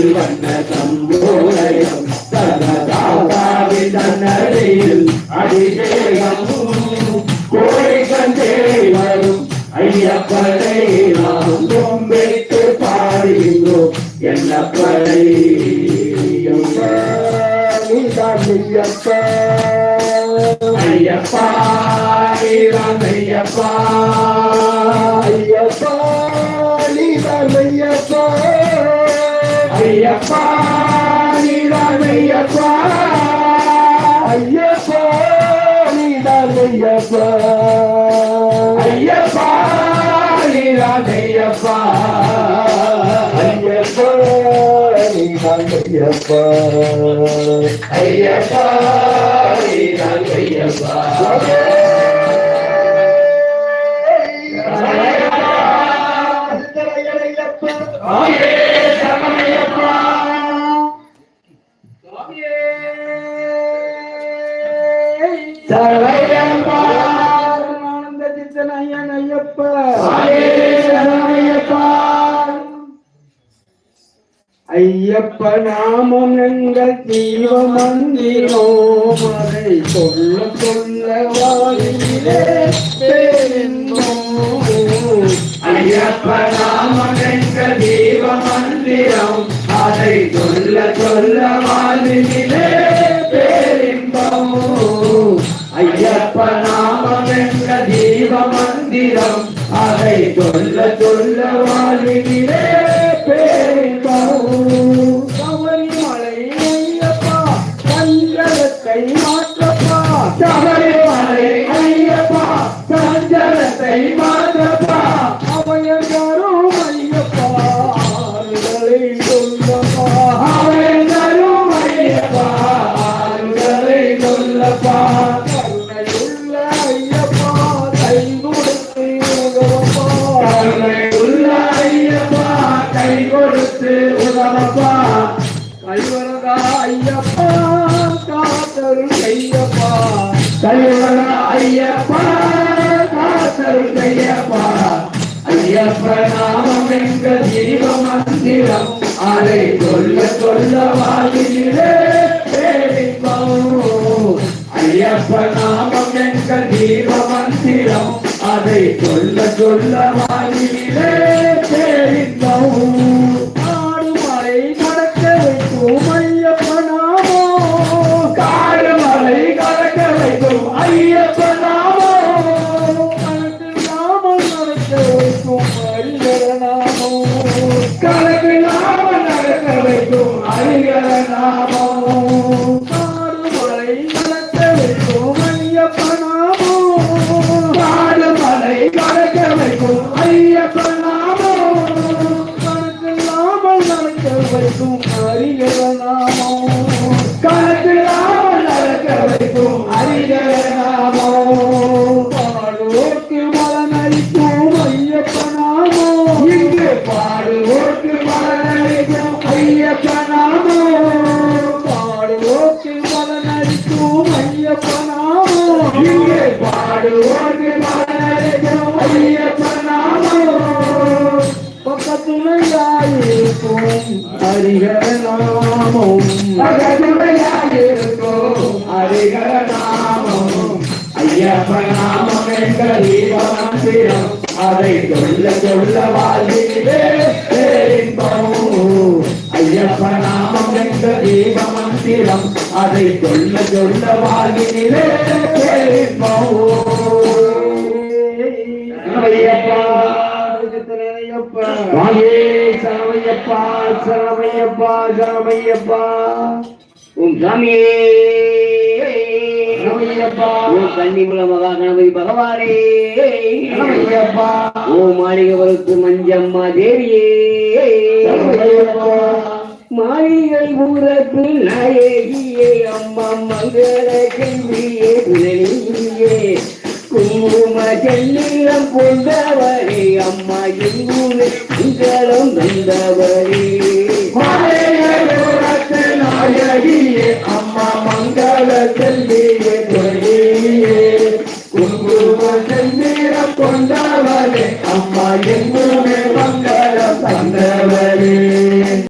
மயில் வண்ண சம்போதயம் சரதாவில் தன்னடையில் அடிதேகம் கோழி கண்டே வரும் ஐயப்பனை நாம் கும்பிட்டு பாடுகின்றோம் என்ன படை ஐயப்பா ஐயப்பா ஐயப்பா ஐயப்பா. ஐயப்பா நீதான் ஐயப்பா ஐயப்பா நீதான் ஐயப்பா ஐயப்பா நீதான் ஐயப்பா ஐயப்பா நீதான் ஐயப்பா ஐயப்பா நீதான் ஐயப்பா. ஐயப்ப நாமம் எங்கள் தீவ மந்திரம் அதை சொல்ல சொல்ல வாயிலே சொல்ல ஐயப்பா. கைவர ஐயப்பா காத்தருள் ஐயப்ப. நாமம் எங்க ஜீவ மந்திரம் அதை சொல்ல சொல்ல வாழ்விலே பேரின்பம் ஐயப்ப நாமம் எங்க ஜீவ மந்திரம் அதை சொல்ல சொல்ல அறிகர நாமோ பாடுவோர்க்கு பலனளிக்கும் ஐயப்ப பாடுவோர்க்கு பலனளிக்கும் ஐயப்ப நாமோ பக்கத்துணையாயிருக்கும் ஹரிஹர நாமம் பகதுடையாயிருக்கும் ஹரிகர நாமம் ஐயப்ப நாமம் எங்கள் மந்திரம் மந்திரம் அதை சொல்ல சொல்ல வாங்கே சரமையப்பா சரமையப்பா சரமையப்பா ஓம் சாமியே. சரமையப்பா ஓம் கன்னிமுல மகா கணபதி பகவானே. ஓம் மாளிகவருக்கு மஞ்சம்மா தேவியே. மாளிகை ஊரத்து நாயகியே அம்மா மங்கள செல்வியே புதலியே குங்கும செல்லிடம் கொண்டவரே அம்மா எங்கூரே உங்களம் வந்தவரே நாயகியே அம்மா மங்கள செல்வியே புதலியே குங்கும செல்லிடம் கொண்டவரே அம்மா எங்கூரே